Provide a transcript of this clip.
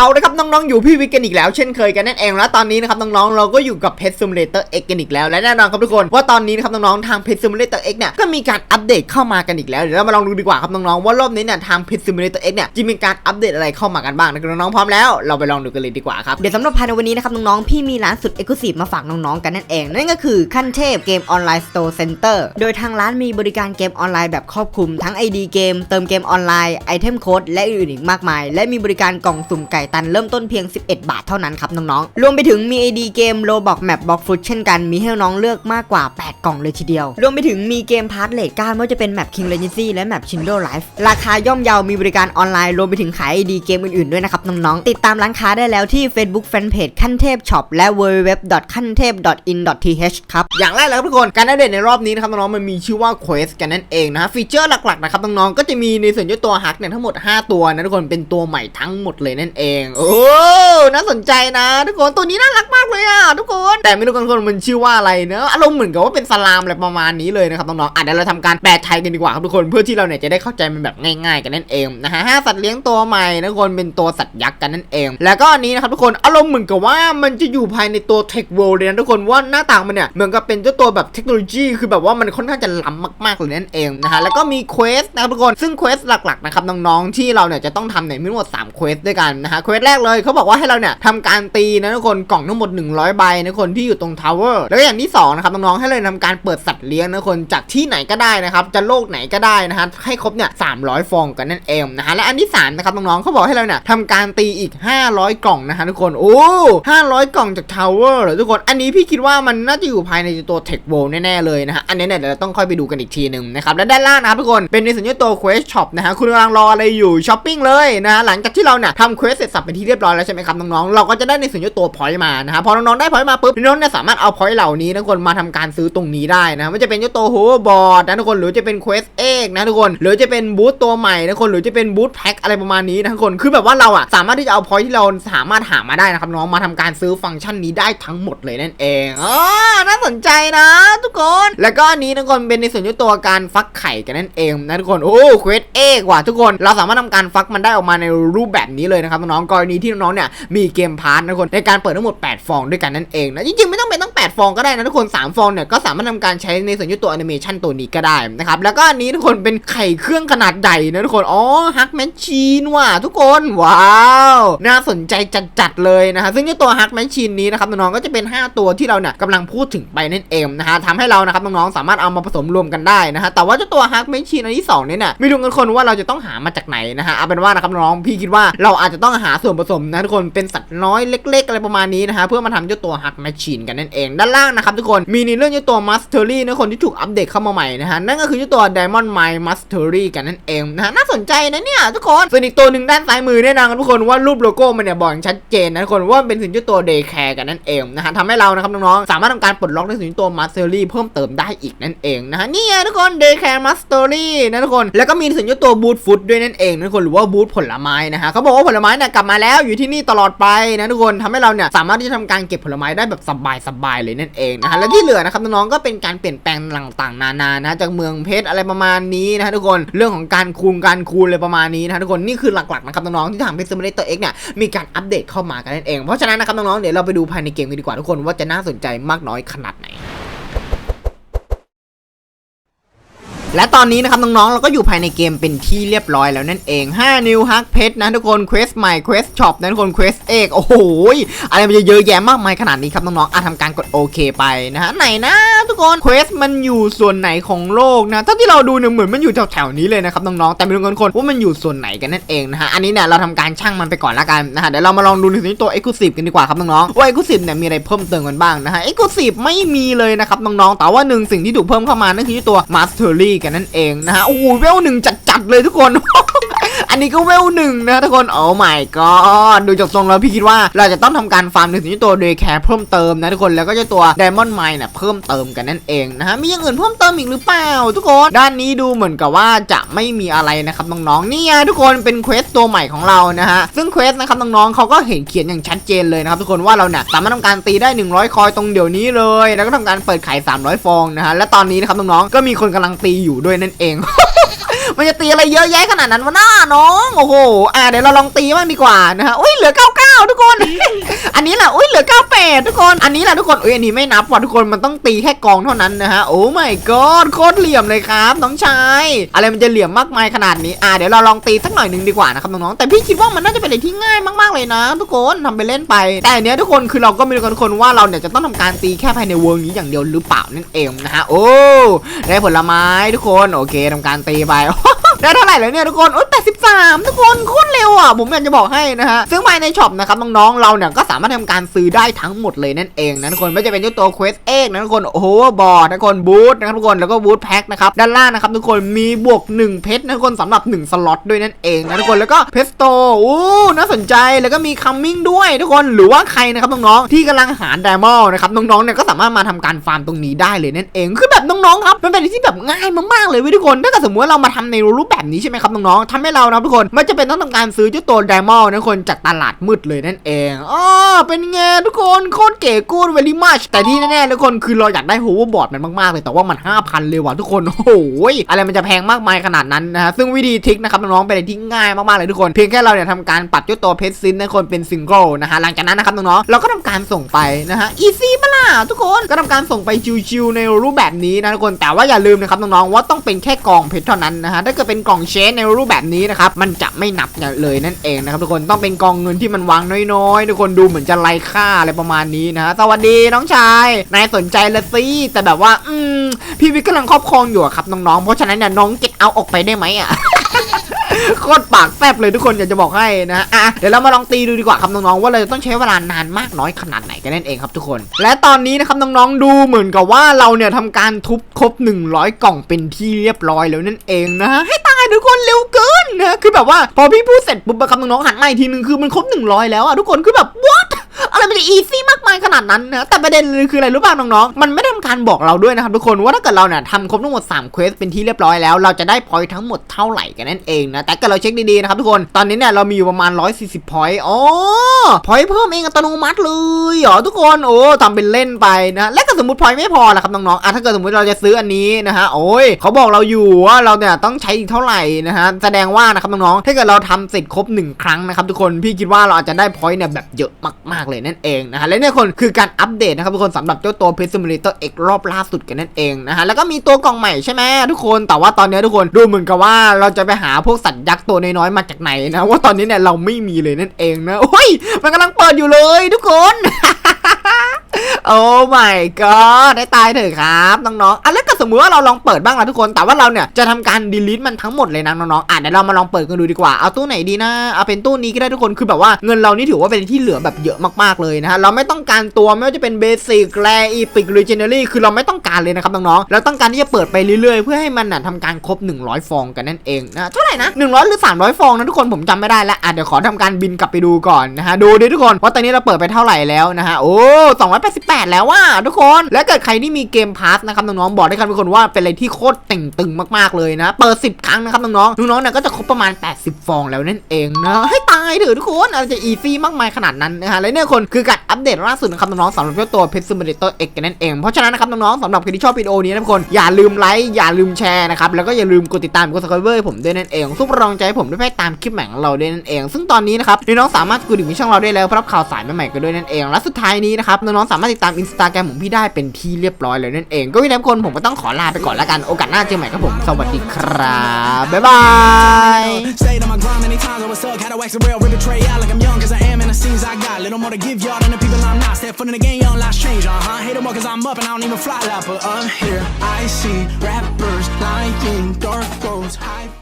เอาละครับน้องๆอยู่พี่วิกกันอีกแล้วเช่นเคยกันนั่นเองแล้วตอนนี้นะครับน้องๆเราก็อยู่กับ Pet Simulator X กันอีกแล้วและแน่นอนครับทุกคนว่าตอนนี้นะครับน้องๆทาง Pet Simulator X เนี่ยก็มีการอัปเดตเข้ามากันอีกแล้วเดี๋ยวเรามาลองดูดีกว่าครับน้องๆว่ารอบนี้เนี่ยทาง Pet Simulator X เนี่ยจะมีการอัปเดตอะไรเข้ามากันบ้างนะครับน้องๆพร้อมแล้วเราไปลองดูกันเลยดีกว่าครับเดี๋ยวสำหรับภายในวันนี้นะครับน้องๆพี่มีร้านสุดเอกลุศิมาฝากน้องๆกันนั่นเองนั่นก็คือขั้นเทพเกมออนไลน์สโตร์เซ็นเตอร์โดยทางร้านมีบริการเกมออนไลน์แบบครอบคลุมทั้ง ID เกมเติมเกมออนไลน์ไอเทมโค้ดและอื่นๆอีกมากมาย และมีบริการกล่องสุ่มไก่ตันเริ่มต้นเพียง 11 บาทเท่านั้นครับน้องๆ รวมไปถึงมี ID เกมโลบอกแมปบ็อกฟุตเช่นกันมีให้น้องเลือกมากกว่า 8 กล่องเลยทีเดียว รวมไปถึงมีเกมพาร์ทเลทก้านไม่ว่าจะเป็นแมป King Legacy และแมป Shindo Life ราคาย่อมเยามีบริการออนไลน์รวมไปถึงขาย ID เกมอื่นๆด้วยนะครับน้องๆติดตามร้านค้าได้แล้วที่ Facebook Fanpage ขั้นเทพช็อปและ www ขั้นเทพ in th ครับอย่างแรกเลยครับทุกคนการอัปเดตในรอบนี้นะครับน้องๆมันมีชื่อว่า Quest กันนั่นเองนะฟีเจอร์หลักๆนะครับน้องๆก็จะมีในส่วนของตัวฮักเนี่ยทั้งหมด 5 ตัวนะทุกคนเป็นตัวใหม่ทั้งหมดเลยนั่นเองโอ้น่าสนใจนะ ทุกคนตัวนี้น่ารักมากเลยอะทุกคน แต่ไม่รู้กันคนมันชื่อว่าอะไรเนอะอารมณ์เหมือนกับว่าเป็นสลามอะไรประมาณนี้เลยนะครับน้องๆอะเดี๋ยวเราทำการแปลไทยกันดีกว่าครับทุกคนเพื่อที่เราเนี่ยจะได้เข้าใจมันแบบง่ายๆ กันนั่นเองนะฮะห้าสัตว์เลี้ยงตัวใหม่นะทุกคนเป็นตัวสัตว์ยักษ์กันนั่นเอง แล้วก็อันนี้นะครับทุกคนอารมณ์เหมือนกับว่ามันจะอยู่ภายในตัว Tech World เลยนะทุกคนว่าหน้าต่างมันเนี่ยเหมือนกับเป็นเจ้าตัวแบบเทคโนโลยีคือแบบว่ามันค่อนข้างจะล้ำมากๆเลยนั่นเองนะฮะแล้วก็มีเควสนะครับทุกคนซึ่งเควสหลักๆนะครับน้องๆที่เราเนี่ยจะต้องทำเนี่ยมีทั้งหมด3เควสด้วยกันนะฮะเควสแรกเลยเขาบอกว่าให้เราเนี่ยทำการตีนะทุกคนกล่องทั้งหมด 100 ใบนะคนที่อยู่ตรงทาวเวอร์แล้วก็อย่างที่สองนะครับน้องๆให้เลยทำการเปิดสัตว์เลี้ยงนะคนจากที่ไหนก็ได้นะครับจะโลกไหนก็ได้นะฮะให้ครบเนี่ย300ฟองกันนั่นเองนะฮะและอันที่สามนะครับน้องๆเขาบอกให้เราเนี่ยทำการตีอีก 500 กล่องนะฮะทุกคนโอ้500 กล่องจากทาวเวอร์เหรอทุกคนอันนี้พี่คิดว่ามันน่าจะอยู่ภายในตัวเทคโวแน่ๆเลยนะฮะอันนี้เนี่ยเดี๋ยวเราต้องค่อยไปดูกันอีกทีหนึ่งนะครับและด้านล่างนะครับทุกคนเป็นในส่วนของตัว Quest Shop นะฮะคุณกำลังรออะไรอยู่ช้อปปิ้งเลยนะฮะหลังจากที่เราเนี่ยทำ Quest เสร็จสับเป็นที่เรียบร้อยแล้วใช่ไหมครับน้องๆ เราก็จะได้ในส่วนของตัว point มานะฮะพอน้องๆได้ point มาปุ๊บน้องๆเนี่ยสามารถเอา point เหล่านี้นะทุกคนมาทำการซื้อตรงนี้ได้นะไม่จะเป็นเจ้าตัว hoverboard นะทุกคนหรือจะเป็น Quest Egg นะทุกคนหรือจะเป็นบูธตัวใหม่นะทุกคนหรือจะเป็นบูธแพ็คอะไรประมาณนี้นะทุกคนคือแบบว่าเราอะสามารถที่จะเอา point ที่เราสามารถหามาได้นะครับน้องมาทำการซื้อฟังก์ชันนี้ได้ทั้งหมดเลยนั่นเองอ๋อน่าสนใจนะ ทุกคน แล้วก็อันนี้ทุกคนเป็นในส่วนของตัวการฟักไข่กันนั่นเองนะทุกคนโอ้เควสเอกว่ะทุกคน เราสามารถทำการฟักมันได้ออกมาในรูปแบบนี้เลยนะครับน้องๆกรณีที่น้องๆเนี่ยมีเกมพาร์ทนะคนในการเปิดทั้งหมด 8 ฟองด้วยกันนั่นเองนะจริงๆไม่ต้องเป็นต้อง 8 ฟองก็ได้นะทุกคน 3 ฟองเนี่ยก็สามารถทำการใช้ในส่วนของตัวแอนิเมชันตัวนี้ก็ได้นะครับ แล้วก็อันนี้ทุกคนเป็นไข่เครื่องขนาดใหญ่นะทุกคน อ๋อฮักแมชชีนว่ะทุกคน ว้าว น่าสนใจจัดๆเลยนะฮะซึ่งเจ้าตัวฮักแมชชีนนี้นะครับน้องๆก็จะเป็น 5 ตัวที่เราเนี่ยกำลังพูดถึงไปนั่นเองนะฮะทำให้เรานะครับน้องๆสามารถเอามาผสมรวมกันได้นะฮะแต่ว่าเจ้าตัวฮักแมชชีนอันที่สองเนี่ยนะไม่รู้กันคนว่าเราจะต้องหามาจากไหนนะฮะเอาเป็นว่านะครับน้องพี่คิดว่าเราอาจจะต้องหาส่วนผสมนะทุกคนเป็นสัตว์น้อยเล็ก ๆ อะไรประมาณนี้นะฮะเพื่อมาทำเจ้าตัวฮักแมชชีนกันนั่นเองงด้านล่างนะครับทุกคนมีในเรื่องเจ้าตัวมัสเตอรี่นะคนที่ถูกอัปเดตเข้ามาใหม่นะฮะนั่นก็คือเจ้าตัว Diamond Mine Mastery กันนั่นเองนะฮะน่าสนใจนะเนี่ยทุกคนส่วนอีกตัวหนึ่งด้านซ้ายมือเนี่ยนะทุกคนว่ารูปโลโก้มันเนี่ยบอกชัดเจนนะทุกคนว่าเป็นสินเจ้าตัว Daycare กันนั่นเองนะฮะทำให้เรานะครับน้องๆสามารถทำการปลดล็อกในสินตัว Mastery เพิ่มเติมได้อีกนั่นเองนะฮะนี่ทุกคน Daycare Mastery นะทุกคนแล้วก็มีสินเจ้าตัว Boot Food ด้วยนั่นเองนะทุกคนหรือว่าบูธผลไม้นะฮะเขาบอกว่าผลไม้เนี่ยกลับมาแล้วอยู่ที่นี่ตลอดไปนะทุกคนทำให้เราเนี่ยสามารถที่จะทำการเก็บผลไม้ได้แบบสบายๆเลยนั่นเองนะฮะและที่เหลือนะครับน้องๆก็เป็นการเปลี่ยนแปลงต่างๆ นานานะจากเมืองเพชรอะไรประมาณนี้นะฮะทุกคนเรื่องของการคูณการคูณอะไรประมาณนี้นะฮะทุกคนนี่คือหลักๆนะครับน้องๆที่ทางเพชรซิมูเลเตอร์เอ็กเนี่ยมีการอัปเดตเข้ามากันนั่นเองเพราะฉะนั้นนะครับน้องๆเดี๋ยวเราไปดูภายในเกมกันดีกว่าทุกคนว่าจะน่าสนใจมากน้อยขนาดไหน และตอนนี้นะครับน้องๆเราก็อยู่ภายในเกมเป็นที่เรียบร้อยแล้วนั่นเอง 5 นิวฮักเพชรนะทุกคนเควสใหม่เควสช็อปนะทุกคนเควสเอกโอ้โหอะไรมันจะเยอะแยะมากมายขนาดนี้ครับน้องๆอะทำการกดโอเคไปนะฮะไหนนะทุกคนเควสมันอยู่ส่วนไหนของโลกนะเท่าที่เราดูเนี่ยเหมือนมันอยู่แถวๆนี้เลยนะครับน้องๆแต่ไม่รู้กันคนว่ามันอยู่ส่วนไหนกันนั่นเองนะฮะอันนี้เนี่ยเราทำการช่างมันไปก่อนละกันนะฮะเดี๋ยวเรามาลองดูในส่วนที่ตัว Exclusive กันดีกว่าครับน้องๆว่า Exclusive เนี่ยมีอะไรเพิ่มเติมกันบ้างนะฮะ Exclusive ไม่มีเลยนะครับน้องๆแต่ว่าหนึ่งสิ่งที่ถูกเพิ่มเข้ามานั่นคือตัว Mastery กันนั่นเองนะฮะโอ้โหเวลหนึ่งจัดๆเลยทุกคน อันนี้ก็เวลหนึ่งนะทุกคนโอ้ my god ดูจากทรงแล้วพี่คิดว่าเราจะต้องทำการฟาร์มในสิ่งที่ตัวเดย์แคร์เพิ่มเติมนะทุกคนแล้วก็จะตัว Diamond Mine เนี่ยเพิ่มเติมกันนั่นเองนะฮะมีอย่างอื่นเพิ่มเติมอีกหรือเปล่าทุกคน ด้านนี้ดูเหมือนกับว่าจะไม่มีอะไรนะครับน้องๆนี่ไงทุกคนเป็นเควสตัวใหม่ของเรานะฮะซึ่งเควสนะครับน้องๆเขาก็เห็นเขียนอย่างชัดเจนเลยนะครับทุกคนว่าเราเนี่ยสามารถทำการตีได้ 100 คอยตรงเดี๋ยวนี้เลย แล้วก็ทำการเปิดไข่300 ฟองนะฮะและตอนนี้นะครับน้องๆก็มีคนกำลังตีอยู่ด้วยนั่นเอง มันจะตีอะไรเยอะแยะขนาดนั้นวะน้าน้อง โอ้โห อ่าเดี๋ยวเราลองตีบ้างดีกว่านะฮะอุ้ยเหลือเก้า99ทุกคน อันนี้แหละอุ้ยเหลือ98ทุกคน อันนี้แหละทุกคนอุ้ยอันนี้ไม่นับว่ะทุกคนมันต้องตีแค่กองเท่านั้นนะฮะโอ้ my god โคตรเหลี่ยมเลยครับน้องชายอะไรมันจะเหลี่ยมมากมายขนาดนี้อะเดี๋ยวเราลองตีสักหน่อยหนึ่งดีกว่านะครับน้องๆแต่พี่คิดว่ามันน่าจะเป็นอะไรที่ง่ายมากๆเลยนะ ทุกคนทำไปเล่นไป แต่อันเนี้ยทุกคนคือเราก็ไม่รู้กันทุกคนว่าเราเนี่ยจะต้องทำการตีแค่ภายในวงนี้อย่างเดียวหรือเปล่านั่นเองนะฮะโอ้ได้ผลไม้ทุกคนโอเคทำการตีไปได้เท่าไหร่แล้วเนี่ยทุกคนโอ้ย83ทุกคนโคตรเร็ว อะผมอยากจะบอกให้นะฮะซึ่งภายในช็อปนะครับน้องๆเราเนี่ยก็สามารถทำการซื้อได้ทั้งหมดเลยนั่นเองนะทุกคนไม่จะเป็นตัว Quest เอกนะทุกคนโอ้โหบอร์ดนะทุกคนบูธนะครับทุกคนแล้วก็บูธแพ็คนะครับด้านล่างนะครับทุกคนมีบวก 1 เพชรนะทุกคนสำหรับ 1 สล็อตด้วยนั่นเองนะทุกคนแล้วก็เพสโตโอ้น่าสนใจแล้วก็มีคัมมิ่งด้วยทุกคนหรือว่าใครนะครับน้องๆที่กำลังหาไดมอนด์นะครับน้องๆเนี่ยก็สามารถมาทำการฟาร์มตรงนี้ได้เลยนั่นเองคือแบบน้องๆครับมันเป็นที่แบบง่ายมากๆเลยเว้ยทุกคนถ้าเกิดสมมติเรามาทำในรูปแบบนี้ใช่ไหมครับน้องๆทำให้เรานะทุกคนไม่จะเป็นต้องทำการซื้อเจ้าตัวไดมอนด์นะคนจากตลาดมืดเลยนั่นเองอ๋อเป็นไงทุกคนโคตรเก๋กูดเวลี่มัชแต่ที่แน่ๆทุกคนคือเราอยากได้โฮเวอร์บอร์ดมันมากๆเลยแต่ว่ามัน 5,000 เลยว่ะทุกคนโอ้โหอะไรมันจะแพงมากมายขนาดนั้นนะฮะซึ่งวิธีทริคนะครับน้องๆเป็นอะไรที่ง่ายมากๆเลยทุกคนเพียงแค่เราเนี่ยทำการปรับเจ้าตัวเพชรซินนะคนเป็นซิงเกิลนะฮะหลังจากนั้นนะครับน้องๆเราก็ทำการส่งไปนะฮะอีซี่ปะล่ะทุกคนก็ทำการส่งไปชิวๆในรูปแบบนี้นะทุกคนแต่ว่าอย่าลืมนะครับน้องๆว่าต้องเป็นแค่กล่องเพชรเท่านั้นนะฮะถ้าเกิดเป็นกล่องเชนในรูปแบบนี้นะครับมันจะไม่นับเลยนั่นเองนะครับทุกคนต้องเป็นกองเงินที่มันวางน้อยๆ ทุกคนดูเหมือนจะไร้ค่าอะไรประมาณนี้นะฮะสวัสดีน้องชายนายสนใจละสิแต่แบบว่าอืมพี่วิทย์กำลังครอบครองอยู่ครับน้องๆเพราะฉะนั้นเนี่ยน้องเก็ตเอาออกไปได้ไหมอะโคตรปากแซบเลยทุกคนอยากจะบอกให้นะอะเดี๋ยวเรามาลองตีดูดีกว่าครับน้องๆว่าเราจะต้องใช้เวลานานมากน้อยขนาดไหนกันนั่นเองครับทุกคน และตอนนี้นะครับน้องๆดูเหมือนกับว่าเราเนี่ยทำการทุบครบ 100 กล่องเป็นที่เรียบร้อยแล้วนั่นเองนะฮะให้ตายทุกคนเร็วเกิน นะคือแบบว่าพอพี่พูดเสร็จปุ๊บอะคับน้องๆหันมาอีกทีนึงคือมันครบ 100 แล้วอะทุกคนคือแบบ what อะไรมันจะอีซี่มากมายขนาดนั้นนะ แต่ประเด็นเลยคืออะไรรู้ป่ะน้องๆ มันไม่ได้ทำการบอกเราด้วยนะครับทุกคนว่าถ้าเกิดเราเนี่ยทำครบทั้งหมด3เควสเป็นที่เรียบร้อยแล้ว เราจะได้พอยต์ทั้งหมดเท่าไหร่กันนั่นเองนะ แต่ก็เราเช็คดีๆนะครับทุกคน ตอนนี้เนี่ยเรามีอยู่ประมาณ 140พอยต์อ๋อพอยต์เพิ่มเองอัตโนมัติเลยเหรอทุกคน โอ้ทำเป็นเล่นไปนะ และ สมมติพอยไม่พอละครับน้องๆอะถ้าเกิดสมมติเราจะซื้ออันนี้นะฮะโอ้ยเขาบอกเราอยู่ว่าเราเนี่ยต้องใช้อีกเท่าไหร่นะฮะแสดงว่านะครับน้องๆถ้าเกิดเราทำเสร็จครบหนึ่งครั้งนะครับทุกคนพี่คิดว่าเราอาจจะได้พอยเนี่ยแบบเยอะมากๆเลยนั่นเองนะฮะและเนี่ยคนคือการอัปเดตนะครับทุกคนสำหรับเจ้าตัว p e t Simulator X รอบล่าสุดกันนั่นเองนะฮะแล้วก็มีตัวกล่องใหม่ใช่ไหมทุกคนแต่ว่าตอนนี้ทุกคนดูเหมือนกับว่าเราจะไปหาพวกสัตว์ยักษ์ตัวน้อยๆมาจากไหนนะว่าตอนนี้เนี่ยเราไม่มีเลยนั่นเองนะโอ้ยมันกำลังเปิดอยู่เลยทุกคน โอ้ my god ได้ตายเถอะครับน้องๆอะแล้ว สมมติว่าเราลองเปิดบ้างละทุกคน แต่ว่าเราเนี่ยจะทำการ delete มันทั้งหมดเลยนะน้องๆอะเดี๋ยวเรามาลองเปิดกันดูดีกว่า เอาตู้ไหนดีนะเอาเป็นตู้นี้ก็ได้ทุกคนคือแบบว่าเงินเรานี่ถือว่าเป็นที่เหลือแบบเยอะมากๆเลยนะฮะเราไม่ต้องการตัวไม่ว่าจะเป็น basic rare epic legendary คือเราไม่ต้องการเลยนะครับน้องๆเราต้องการที่จะเปิดไปเรื่อยๆ เพื่อให้มันน่ะทำการครบ 100 ฟองกันนั่นเองนะเท่าไหร่นะ100 หรือ 300 ฟองนะทุกคนผมจำไม่ได้แล้วอะเดี๋ยวขอทำการบินกลับไปดูก่อนนะฮะดูดิทุกคนว่าตอนนี้เราเปิดไปเท่าไหร่แล้วนะฮะโอ้288 แล้วว่าทุกคน และเกิดใครที่มีเกมพาสนะครับน้องๆบอกได้ครับทุกคนว่าเป็นอะไรที่โคตรเต่งตึงมากๆเลยนะ เปิด 10 ครั้งนะครับน้องๆน้องๆเนี่ยก็จะครบประมาณ 80 ฟองแล้วนั่นเองนะให้ตายเถอะทุกคนอะไรจะอีซี่มากมายขนาดนั้นนะฮะและเนี่ยคนคือการอัปเดตล่าสุดนะครับน้องๆสำหรับเจ้าตัว Pet Simulator X กันนั่นเองเพราะฉะนั้นนะครับน้องๆสำหรับใครที่ชอบวิดีโอนี้นะทุกคนอย่าลืมไลค์อย่าลืมแชร์นะครับแล้วก็อย่าลืมกดติดตามกด subscribe ให้ผมด้วยนั่นเองซุปรองใจให้ผมด้วยให้ตามคลิปใหม่ของเราด้วยนั่นเอง ซึ่งตอนนี้นะครับน้องๆสามารถกดดิ่งช่องเราได้แล้วเพรับข่าวสารใหม่ๆกันด้วยนั่นเองและสุดท้ายนี้นะครับน้องๆสามารถติดตามอินสตาแกรมของพี่ได้เป็นที่เรียบร้อยเลยนั่นเองก็วิดีโอคนผมก็ต้องขอลาไปก่อนแล้วกันโอกาสหน้าเจอใหม่ครับผม สวัสดีครับ บ๊ายบาย Stayed on my grind many times, I was stuck, had to wax the rail, rip a tray out like I'm young, cause I am, and the scenes I got. Little more to give y'all than the people I'm not. Step foot in the game, young, life's change, uh huh. Hate them all cause I'm up and I don't even fly a lot, but I'm here. I see rappers lying, dark roads, high.